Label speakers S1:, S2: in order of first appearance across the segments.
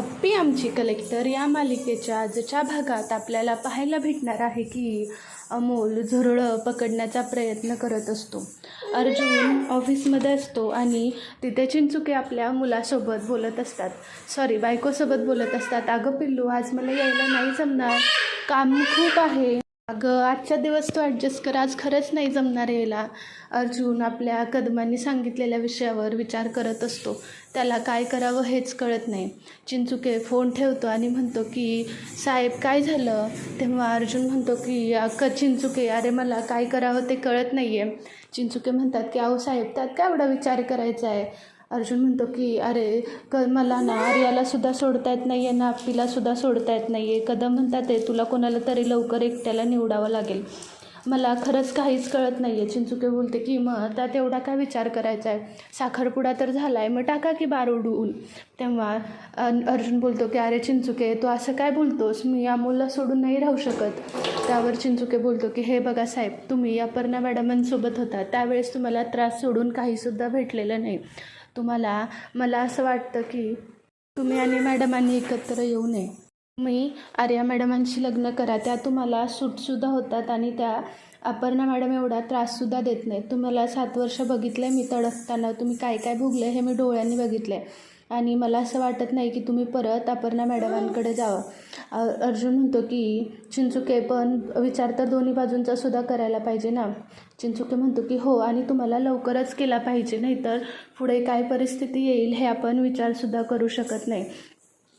S1: अप्पी आमची कलेक्टर या मालिकेच्या आजच्या भागात आपल्याला पाहायला भेटणार आहे की अमोल झुरळं पकडण्याचा प्रयत्न करत असतो. अर्जुन ऑफिसमध्ये असतो आणि तिथे चिंचुके आपल्या मुलासोबत बोलत असतात. सॉरी बायकोसोबत बोलत असतात. अगं पिल्लू आज मला यायला नाही जमणार. काम खूप आहे. अगं आजचा दिवस तू ॲडजस्ट कर. आज खरंच नाही जमणार यायला अर्जुन आपल्या कदमांनी सांगितलेल्या विषयावर विचार करत असतो. त्याला काय करावं हेच कळत नाही. चिंचुके फोन ठेवतो आणि म्हणतो की साहेब काय झालं? तेव्हा अर्जुन म्हणतो की अक्का चिंचुके अरे मला काय करावं ते कळत नाही आहे चिंचुके म्हणतात की अहो साहेब त्यात काय एवढा विचार करायचा आहे? अर्जुन म्हणतो की अरे क मला ना आर्याला सुद्धा सोडता येत नाही आहे ना आपीला सुद्धा सोडता येत नाही आहे कदम म्हणतात ते तुला कोणाला तरी लवकर एकट्याला निवडावं लागेल. मला खरंच काहीच कळत नाही आहे चिंचुके बोलते की मग त्यात एवढा काय विचार करायचा आहे साखरपुडा तर झाला आहे मग टाका की बार उडवून. तेव्हा अन- अर्जुन बोलतो की अरे चिंचुके तू असं काय बोलतोस? मी अमोलला सोडून नाही राहू शकत. त्यावर चिंचुके बोलतो की हे बघा साहेब तुम्ही अपर्णा मॅडमांसोबत होता. त्यावेळेस तुम्हाला त्रास सोडून काहीसुद्धा भेटलेलं नाही. तुम्हाला मला असं वाटतं की तुम्ही आणि मॅडमांनी एकत्र येऊ नये. मी आर्या मॅडमांशी लग्न करा त्या तुम्हाला सूटसुद्धा होतात आणि त्या अपर्णा मॅडम एवढा त्राससुद्धा देत नाहीत. तुम्हाला सात वर्ष बघितलं आहे मी तडकताना तुम्ही काय काय भोगलं हे मी डोळ्यांनी बघितलं आहे आणि मला असं वाटत नाही की तुम्ही परत अपर्णा मॅडमांकडे जावं. अर्जुन म्हणतो की चिंचुके पण विचार तर दोन्ही बाजूंचा सुद्धा करायला पाहिजे ना. चिंचुके म्हणतो की हो आणि तुम्हाला लवकरच केला पाहिजे नाहीतर पुढे काय परिस्थिती येईल हे आपण विचारसुद्धा करू शकत नाही.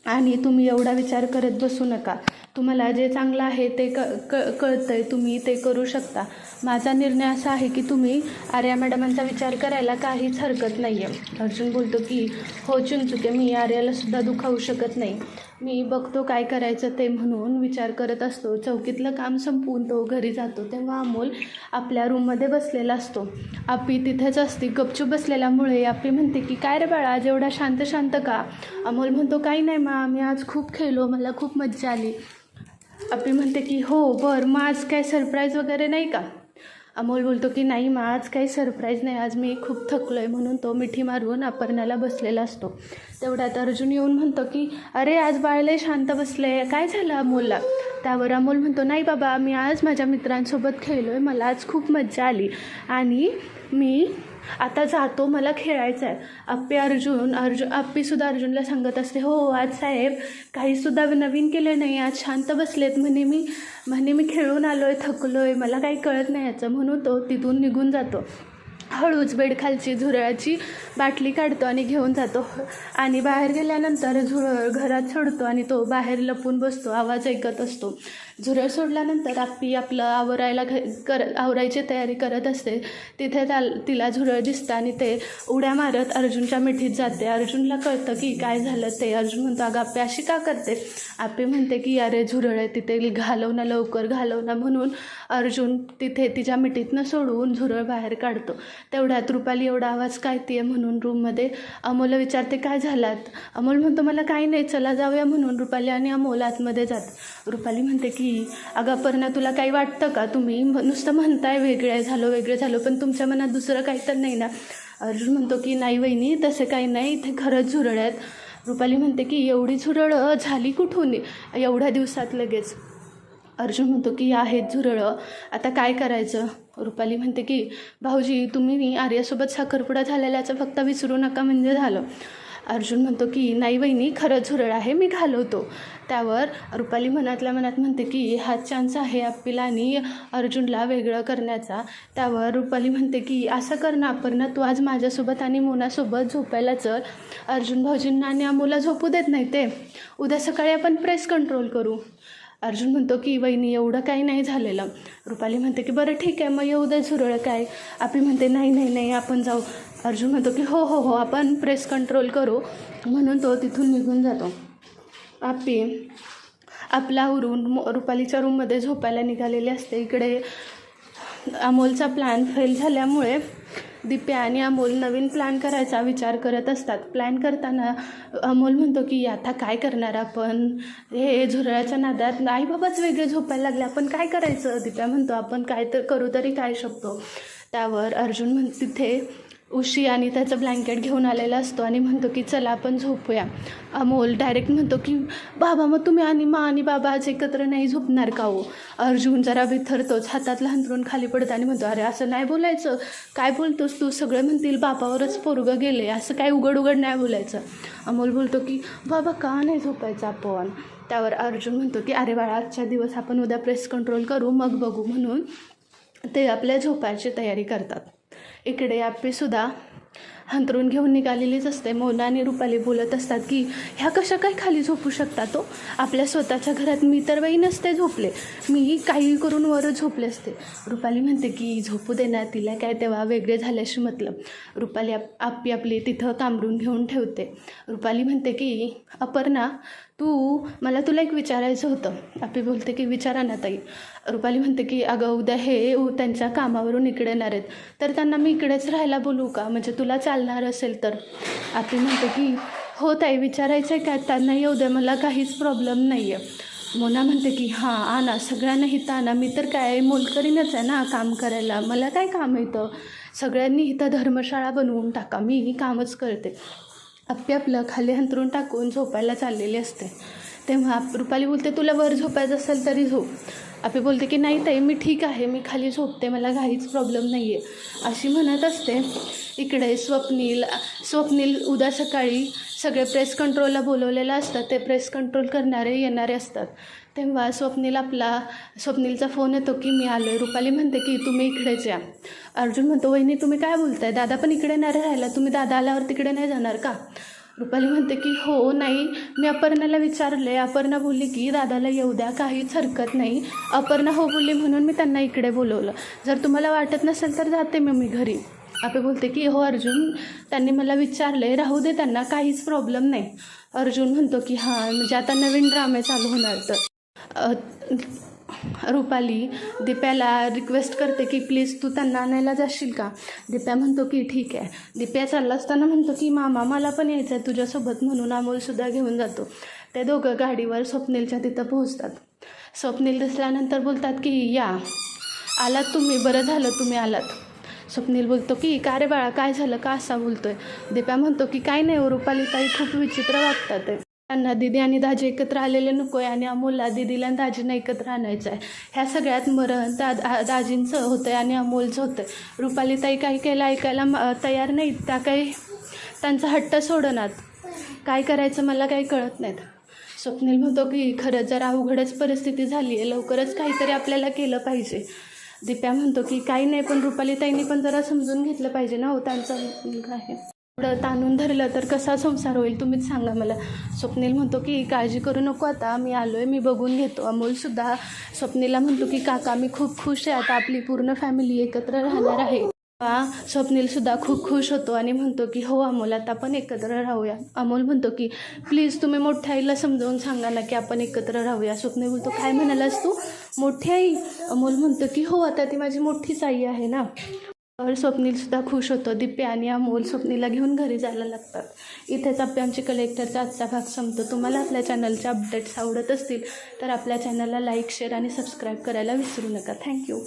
S1: आणि तुम्ही एवढा विचार करत बसू नका. तुम्हाला जे चांगलं आहे ते क क कळतं आहे तुम्ही ते करू शकता. माझा निर्णय असा आहे की तुम्ही आर्या मॅडमांचा विचार करायला काहीच हरकत नाही आहे अर्जुन बोलतो की हो चुनचुके मी आर्यालासुद्धा दुखावू शकत नाही. मी बघतो काय करायचं ते म्हणून विचार करत असतो. चौकीतलं काम संपवून तो घरी जातो तेव्हा अमोल आपल्या रूममध्ये बसलेला असतो. आपी तिथेच असते गपचूप बसलेल्यामुळे आपी म्हणते की काय रे बाळा जेवढा शांत शांत का? अमोल म्हणतो काही नाही मा मी आज खूप खेळलो मला खूप मज्जा आली. अपी म्हणते की हो बरं मग आज काय सरप्राईज वगैरे नाही का? अमोल बोलतो की नाही मग आज काही सरप्राईज नाही. आज मी खूप थकलो आहे म्हणून तो मिठी मारून अपर्णाला बसलेला असतो. तेवढ्यात अर्जुन येऊन म्हणतो की अरे आज बाळले शांत बसले काय झालं अमोलला? त्यावर अमोल म्हणतो नाही बाबा मी आज माझ्या मित्रांसोबत खेळलो आहे मला आज खूप मज्जा आली. आणि मी आता जातो मला खेळायचं आहे. आप्पे अर्जुन अर्जुन आप्पीसुद्धा अर्जुनला सांगत असते हो, हो आज साहेब काहीसुद्धा नवीन केलं नाही आज शांत बसलेत म्हणे मी म्हणे मी खेळून आलो आहे थकलो आहे मला काही कळत नाही याचं म्हणून तो तिथून निघून जातो. हळूच बेडखालची झुरळाची बाटली काढतो आणि घेऊन जातो. आणि बाहेर गेल्यानंतर झुरळ घरात सोडतो आणि तो बाहेर लपून बसतो आवाज ऐकत असतो. झुरळ सोडल्यानंतर आप्पी आपलं आवरायला घ कर आवरायची तयारी करत असते. तिथे त्या तिला झुरळ दिसतं आणि ते उड्या मारत अर्जुनच्या मिठीत जाते. अर्जुनला कळतं की काय झालं ते. अर्जुन म्हणतो अगं आपी अशी का करते? आपी म्हणते की अरे झुरळ आहे तिथे घालव ना लवकर घालव ना म्हणून अर्जुन तिथे तिच्या मिठीतनं सोडवून झुरळ बाहेर काढतो. तेवढ्यात रुपाली एवढा आवाज काय ती आहे म्हणून रूममध्ये अमोलला विचारते काय झालात? अमोल म्हणतो मला काही नाही चला जाऊया म्हणून रुपाली आणि अमोल आतमध्ये जात रुपाली म्हणते की अगं अपर्णा तुला काही वाटतं का? तुम्ही नुसतं म्हणताय वेगळे झालो वेगळे झालो पण तुमच्या मनात दुसरं काही तर नाही ना? अर्जुन म्हणतो की नाही वहिनी तसं काही नाही. इथे खरंच झुरळ आहेत. रुपाली म्हणते की एवढी झुरळं झाली कुठून? एवढ्या दिवसात लगेच. अर्जुन म्हणतो की आहेत झुरळं. आता काय करायचं? रुपाली म्हणते की भाऊजी तुम्ही आर्यासोबत साखरपुडा झालेल्याचं फक्त विसरू नका म्हणजे झालं. अर्जुन म्हणतो की नाही वहिनी खरंच झुरळ आहे मी घालवतो. त्यावर रुपाली मनातल्या मनात म्हणते की हा चान्स आहे आपल्याला आणि अर्जुनला वेगळं करण्याचा. त्यावर रुपाली म्हणते की असं कर ना अपर्णा तू आज माझ्यासोबत आणि मोनासोबत झोपायला चल. अर्जुन भाऊजींना आणि अमोला झोपू देत नाही ते. उद्या सकाळी आपण प्रेस कंट्रोल करू. अर्जुन म्हणतो की वहिनी एवढं काही नाही झालेलं. रुपाली म्हणते की बरं ठीक आहे मग येऊ दे झुरळ काय. आपली म्हणते नाही नाही नाही आपण जाऊ. अर्जुन म्हणतो की हो हो हो आपण प्रेस कंट्रोल करू. म्हणून तो तिथून निघून जातो. आपी आपला उरून रुपालीच्या रूममध्ये झोपायला निघालेली असते. इकडे अमोलचा प्लॅन फेल झाल्यामुळे दिप्या आणि अमोल नवीन प्लॅन करायचा विचार करत असतात. प्लॅन करताना अमोल म्हणतो की आता काय करणार आपण? हे झुरळाच्या नादात आई बाबाच वेगळे झोपायला लागले. आपण काय करायचं? दिप्या म्हणतो आपण काय तर करू तरी काय शकतो. त्यावर अर्जुन म्हण तिथे उशी आणि त्याचं ब्लँकेट घेऊन आलेला असतो आणि म्हणतो की चला आपण झोपूया. अमोल डायरेक्ट म्हणतो की बाबा मग तुम्ही आणि मा आणि बाबा आज एकत्र नाही झोपणार का हो? अर्जुन जरा भिथरतोच हातात हंतरून खाली पडतं आणि म्हणतो अरे असं नाही बोलायचं. काय बोलतोस तू? सगळे म्हणतील बापावरच पोरगं गेले असं काय उघड उघड नाही बोलायचं. अमोल बोलतो की बाबा का नाही झोपायचं आपण? त्यावर अर्जुन म्हणतो की अरे बाळा आजच्या दिवस आपण उद्या प्रेस कंट्रोल करू मग बघू. म्हणून ते आपल्या झोपायची तयारी करतात. इकडे आप्पीसुद्धा हंतरून घेऊन निघालेलीच असते. मोना आणि रुपाली बोलत असतात की ह्या कशा काय खाली झोपू शकता तो? आपल्या स्वतःच्या घरात मी तर बाई नसते झोपले. मी काही करून वर झोपले असते. रुपाली म्हणते की झोपू देणार तिला काय तेव्हा वेगळे झाल्याशी मतलब. रुपाली आप आप्पी आपली तिथं कांबरून घेऊन ठेवते. रुपाली म्हणते की अपर्णा तू मला तुला एक विचारायचं होतं. आपी बोलते की विचारा ना ताई. रुपाली म्हणते की अगं उद्या हे त्यांच्या कामावरून इकडे येणार आहेत. तर त्यांना मी इकडेच राहायला बोलू का? म्हणजे तुला चालणार असेल तर. आपी म्हणते की हो ताई विचारायचं आहे काय त्यांना येऊ द्या मला काहीच प्रॉब्लेम नाही आहे मोना म्हणते की हां आणा सगळ्यांना इथं आणा. मी तर काय मोलकरीनच आहे ना काम करायला. मला काय काम येतं सगळ्यांनी इथं धर्मशाळा बनवून टाका. मी ही कामच करते. आप्पी आपलं खाली हंतरून टाकून झोपायला चाललेली असते. तेव्हा रुपाली बोलते तुला वर झोपायचं असेल तरी झोप. आपी बोलते की नाही ताई मी ठीक आहे मी खाली झोपते मला काहीच प्रॉब्लेम नाही आहे अशी म्हणत असते. इकडे स्वप्नील स्वप्नील उद्या सकाळी सगळे प्रेस कंट्रोलला बोलवलेलं असतात ते प्रेस कंट्रोल करणारे येणारे असतात. तेव्हा स्वप्नील आपला स्वप्नीलचा फोन येतो की मी आलो आहे रुपाली म्हणते की तुम्ही इकडेच या. अर्जुन म्हणतो वहिनी तुम्ही काय बोलताय? दादा पण इकडे नाही राहिला. तुम्ही दादा आल्यावर तिकडे नाही जाणार का? रुपाली म्हणते की हो नाही. मी अपर्णाला विचारले अपर्णा बोलली की दादाला येऊ द्या. काहीच हरकत नाही. अपर्णा हो बोलली म्हणून मी त्यांना इकडे बोलवलं. जर तुम्हाला वाटत नसेल तर जाते मी मी घरी. आपे बोलते की हो अर्जुन त्यांनी मला विचारलं आहे राहू दे त्यांना काहीच प्रॉब्लेम नाही. अर्जुन म्हणतो की हां म्हणजे आता नवीन ड्रामे चालू होणार तर. रुपाली दिप्याला रिक्वेस्ट करते की प्लीज तू त्यांना आणायला जाशील का? दिप्या म्हणतो की ठीक आहे. दिप्या चालला असताना म्हणतो की मामा मला पण यायचं आहे तुझ्यासोबत म्हणून अमोलसुद्धा घेऊन जातो. ते दोघं गाडीवर स्वप्नीलच्या तिथं पोहोचतात. स्वप्नील दिसल्यानंतर बोलतात की या आलात तुम्ही बरं झालं तुम्ही आलात. स्वप्नील बोलतो की का रे बाळा काय झालं? का असा बोलतोय? दिप्या म्हणतो की काय नाही हो, रुपाली ताई खूप विचित्र वागतात आहे त्यांना दिदी आणि दाजी एकत्र आलेले नको आहे आणि अमोलला दिदीला आणि दाजींना एकत्र आणायचं आहे. ह्या सगळ्यात मरण दा दाजींचं होतं आहे आणि अमोलचं होतं आहे रुपाली ताई काही केलं ऐकायला तयार नाहीत. त्या काही त्यांचा हट्ट सोडणार काय करायचं मला काही कळत नाहीत. स्वप्नील म्हणतो की खरंच जरा अवघडच परिस्थिती झाली आहे लवकरच काहीतरी आपल्याला केलं पाहिजे. दिप्या म्हणतो की काही नाही पण रुपाली ताईंनी पण जरा समजून घेतलं पाहिजे ना हो त्यांचा मुलगा आहे. एवढं ताणून धरलं तर कसा संसार होईल तुम्हीच सांगा मला. स्वप्नील म्हणतो की काळजी करू नको आता मी आलो आहे मी बघून घेतो. अमोलसुद्धा स्वप्नीला म्हणतो की काका मी खूप खुश आहे आता आपली पूर्ण फॅमिली एकत्र राहणार आहे. तेव्हा स्वप्नीलसुद्धा खूप खुश होतो आणि म्हणतो की हो अमोल आता आपण एकत्र राहूया. अमोल म्हणतो की प्लीज तुम्ही मोठ्या आईला समजावून सांगा ना की आपण एकत्र राहूया. स्वप्नील बोलतो काय म्हणालास तू? मोठी आई? अमोल म्हणतो की हो आता ती माझी मोठीच आई आहे ना. तर स्वप्नीलसुद्धा खुश होतो दिप्या आणि अमोल स्वप्नीला घेऊन घरी जायला लागतात. इथेच आपल्या आमचे कलेक्टरचा आजचा भाग संपतो. तुम्हाला आपल्या चॅनलचे अपडेट्स आवडत असतील तर आपल्या चॅनलला लाईक शेअर आणि सबस्क्राईब करायला विसरू नका. थँक्यू